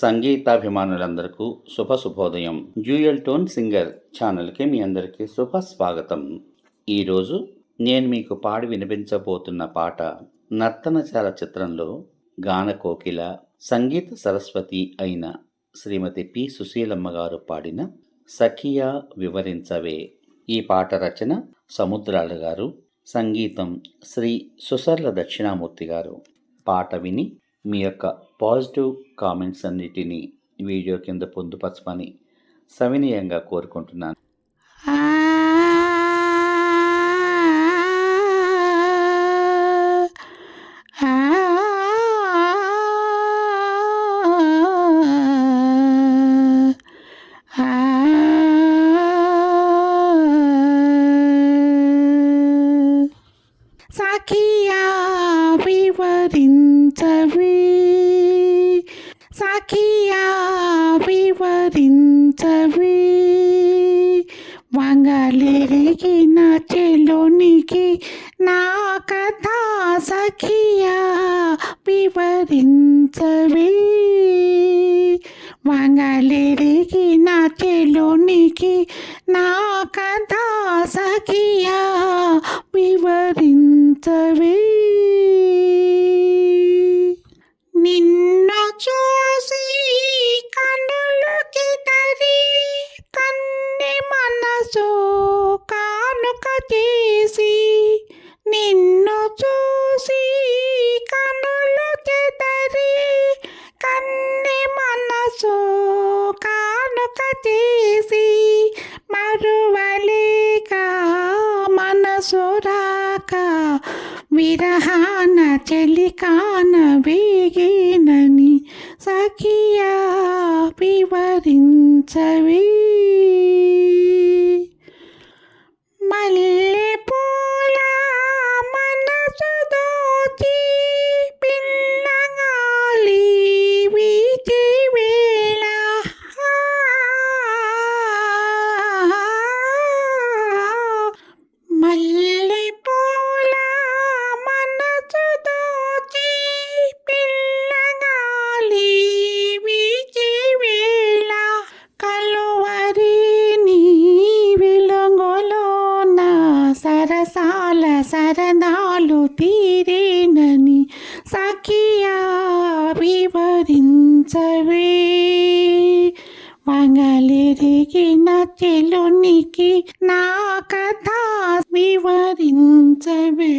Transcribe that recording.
సంగీతాభిమానులందరకు శుభ శుభోదయం. Jewel tone singer ఛానల్కి మీ అందరికీ శుభ స్వాగతం. ఈరోజు నేను మీకు పాడి వినిపించబోతున్న పాట నర్తనశాల చిత్రంలో గాన కోకిల సంగీత సరస్వతి అయిన శ్రీమతి పి సుశీలమ్మ గారు పాడిన సఖియా వివరించవే. ఈ పాట రచన సముద్రాల గారు సంగీతం శ్రీ సుసర్ల దక్షిణామూర్తి గారు. పాట విని మీ యొక్క పాజిటివ్ కామెంట్స్ అన్నిటినీ వీడియో కింద పొందుపరచమని సవినీయంగా కోరుకుంటున్నాను. సఖియా వివరించవి వివరించవి వంగలిరిగిన చెలోనికి నా కథ సఖియా వివరించవి. వంగలిరిగిన చెలోనికి నా కథ సఖియా వివరించవే. తీసి నిన్ను చూసి కనులు చెదరి కన్ని మనసు కానుక చేసి మరువలేక మనసు రాక విరహాన చెలికాన వేగినని సఖియా వివరించవే. సరసాల సరదాలు తీరేనని సఖియా వివరించవే. వంగలిరిగిన చెలునికి నా కథ వివరించవే.